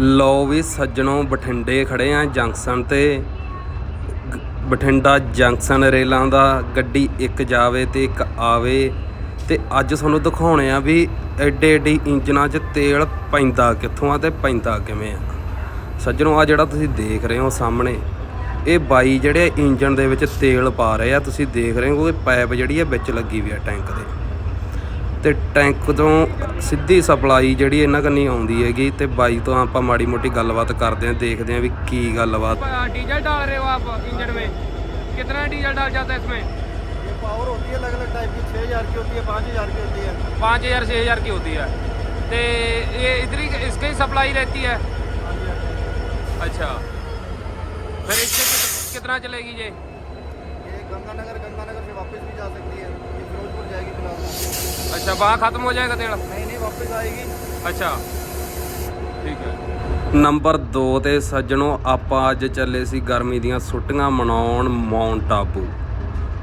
ਲੋ ਵੀ ਸੱਜਣੋਂ ਬਠਿੰਡੇ ਖੜੇ ਆ ਜੰਕਸ਼ਨ ਤੇ। ਗ- ਬਠਿੰਡਾ ਜੰਕਸ਼ਨ ਰੇਲਾਂ ਦਾ ਗੱਡੀ ਇੱਕ ਜਾਵੇ ਤੇ ਇੱਕ ਆਵੇ। ਤੇ ਅੱਜ ਤੁਹਾਨੂੰ ਦਿਖਾਉਣੇ ਆ ਵੀ ਐਡੇ ਐਡੀ ਇੰਜਨਾਂ 'ਚ ਤੇਲ ਪੈਂਦਾ ਕਿੱਥੋਂ ਆ ਤੇ ਪੈਂਦਾ ਕਿਵੇਂ ਆ। ਸੱਜਣੋਂ ਆ ਜਿਹੜਾ ਤੁਸੀਂ ਦੇਖ ਰਹੇ ਹੋ ਸਾਹਮਣੇ, ਇਹ ਬਾਈ ਜਿਹੜੇ ਇੰਜਨ ਦੇ ਵਿੱਚ ਤੇਲ ਪਾ ਰਹੇ ਆ, ਤੁਸੀਂ ਦੇਖ ਰਹੇ ਹੋ ਕਿ ਪਾਈਪ ਜਿਹੜੀ ਆ ਵਿੱਚ ਲੱਗੀ ਵੀ ਆ ਟੈਂਕ ਦੇ। ਤੇ ਟੈਂਕ ਤੋਂ ਸਿੱਧੀ ਸਪਲਾਈ ਜਿਹੜੀ ਇਹਨਾਂ ਕੰਨੀ ਆਉਂਦੀ ਹੈਗੀ ਤੇ ਬਾਈ ਤੋਂ ਆਪਾਂ ਮਾੜੀ ਮੋਟੀ ਗੱਲਬਾਤ ਕਰਦੇ ਆਂ ਦੇਖਦੇ ਆਂ ਵੀ ਕੀ ਗੱਲਬਾਤ आप डीजल डाल रहे हो आप इंजन में कितना डीजल डाल जाता है इसमें ये पावर होती है अलग अलग टाइप की छः हज़ार की होती है पाँच हज़ार की होती है पाँच हज़ार छः हज़ार की होती है तो ये इधर ही इसकी ही सप्लाई रहती है हाँ जी हाँ जी अच्छा फिर इससे कित- कितना चलेगी ये ये गंगानगर गंगानगर से वापस भी जा सकती है ये फिरोजपुर जाएगी फिलहाल अच्छा वहाँ ख़त्म हो जाएगा तेल नहीं नहीं वापस आएगी अच्छा ठीक है ਨੰਬਰ 2 ਤੇ ਸੱਜਣੋ ਆਪਾਂ ਅੱਜ ਚੱਲੇ ਸੀ ਗਰਮੀ ਦੀਆਂ ਛੁੱਟੀਆਂ ਮਨਾਉਣ ਮਾਉਂਟ ਆਬੂ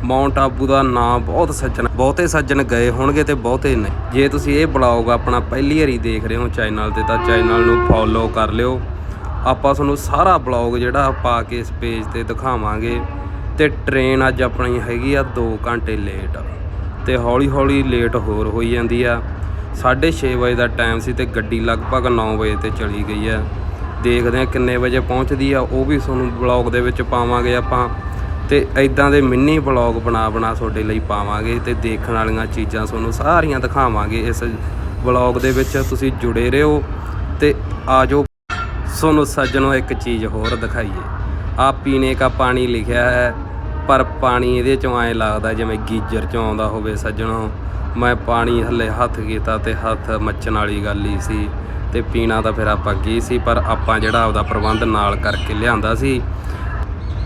ਮਾਉਂਟ ਆਬੂ ਦਾ ਨਾਮ ਬਹੁਤ ਸੱਜਣ ਬਹੁਤੇ ਸੱਜਣ ਗਏ ਹੋਣਗੇ ਤੇ ਬਹੁਤੇ ਨਹੀਂ ਜੇ ਤੁਸੀਂ ਇਹ ਬਲੌਗ ਆਪਣਾ ਪਹਿਲੀ ਵਾਰੀ ਦੇਖ ਰਹੇ ਹੋ ਚੈਨਲ ਤੇ ਤਾਂ ਚੈਨਲ ਨੂੰ ਫੋਲੋ ਕਰ ਲਿਓ ਆਪਾਂ ਤੁਹਾਨੂੰ ਸਾਰਾ ਬਲੌਗ ਜਿਹੜਾ ਪਾ ਕੇ ਇਸ ਪੇਜ ਤੇ ਦਿਖਾਵਾਂਗੇ ਤੇ ਟ੍ਰੇਨ ਅੱਜ ਆਪਣੀ ਹੈਗੀ ਆ 2 ਘੰਟੇ ਲੇਟ ਤੇ ਹੌਲੀ ਹੌਲੀ ਲੇਟ ਹੋਰ ਹੋਈ ਜਾਂਦੀ ਆ। 6:30 ਵਜੇ ਦਾ ਟਾਈਮ ਸੀ ਤੇ ਗੱਡੀ ਲਗਭਗ 9 ਵਜੇ ਤੇ ਚਲੀ ਗਈ ਆ। ਦੇਖਦੇ ਆ ਕਿੰਨੇ ਵਜੇ ਪਹੁੰਚਦੀ ਆ, ਉਹ ਵੀ ਤੁਹਾਨੂੰ ਬਲੌਗ ਦੇ ਵਿੱਚ ਪਾਵਾਂਗੇ ਆਪਾਂ। ਤੇ ਐਦਾਂ ਦੇ ਮਿੰਨੀ ਬਲੌਗ ਬਣਾ ਬਣਾ ਤੁਹਾਡੇ ਲਈ ਪਾਵਾਂਗੇ ਤੇ ਦੇਖਣ ਵਾਲੀਆਂ ਚੀਜ਼ਾਂ ਤੁਹਾਨੂੰ ਸਾਰੀਆਂ ਦਿਖਾਵਾਂਗੇ। ਇਸ ਬਲੌਗ ਦੇ ਵਿੱਚ ਤੁਸੀਂ ਜੁੜੇ ਰਹੋ ਤੇ ਆਜੋ ਤੁਹਾਨੂੰ ਸੱਜਣੋ ਇੱਕ ਚੀਜ਼ ਹੋਰ ਦਿਖਾਈਏ। ਆ ਪੀਣੇ ਕਾ ਪਾਣੀ ਲਿਖਿਆ ਹੈ, ਪਰ ਪਾਣੀ ਇਹਦੇ ਚੋਂ ਐ ਲੱਗਦਾ ਜਿਵੇਂ ਗੀਜਰ ਚੋਂ ਆਉਂਦਾ ਹੋਵੇ ਸੱਜਣੋ। ਮੈਂ ਪਾਣੀ ਹੱਲੇ ਹੱਥ ਕੀਤਾ ਤੇ ਹੱਥ ਮੱਚਣ ਵਾਲੀ ਗੱਲ ਹੀ ਸੀ ਤੇ ਪੀਣਾ ਤਾਂ ਫਿਰ ਆਪਾਂ ਕੀ ਸੀ, ਪਰ ਆਪਾਂ ਜਿਹੜਾ ਆਪਦਾ ਪ੍ਰਬੰਧ ਨਾਲ ਕਰਕੇ ਲਿਆਂਦਾ ਸੀ।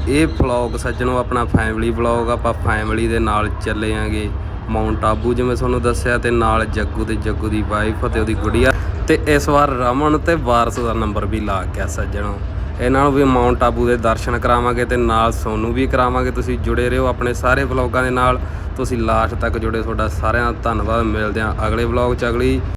ਇਹ ਵਲੌਗ ਸੱਜਣੋ, ਆਪਣਾ ਫੈਮਿਲੀ ਵਲੌਗ ਆਪਾਂ ਫੈਮਿਲੀ ਦੇ ਨਾਲ ਚੱਲੇ ਆਂਗੇ। ਮਾਉਂਟ ਆਬੂ ਜਿਵੇਂ ਤੁਹਾਨੂੰ ਦੱਸਿਆ ਤੇ ਨਾਲ ਜੱਗੂ ਤੇ ਜੱਗੂ ਦੀ ਵਾਈਫ ਤੇ ਉਹਦੀ ਗੁੜੀਆ। ਤੇ ਇਸ ਵਾਰ ਰਮਨ ਤੇ ਵਾਰਸ ਦਾ ਨੰਬਰ ਵੀ ਲਾ ਗਿਆ ਸੱਜਣੋ। ਇਹਨਾਂ ਨੂੰ ਵੀ ਮਾਉਂਟ ਆਬੂ ਦੇ ਦਰਸ਼ਨ ਕਰਾਵਾਂਗੇ ਤੇ ਨਾਲ ਸੋਨੂੰ ਵੀ ਕਰਾਵਾਂਗੇ। ਤੁਸੀਂ ਜੁੜੇ ਰਹੋ ਆਪਣੇ ਸਾਰੇ ਵਲੌਗਾਂ ਦੇ ਨਾਲ। ਤੁਸੀਂ ਲਾਸਟ ਤੱਕ ਜੁੜੇ ਤੁਹਾਡਾ ਸਾਰਿਆਂ ਦਾ ਧੰਨਵਾਦ। ਮਿਲਦੇ ਹਾਂ ਅਗਲੇ ਵਲੌਗ 'ਚ ਅਗਲੀ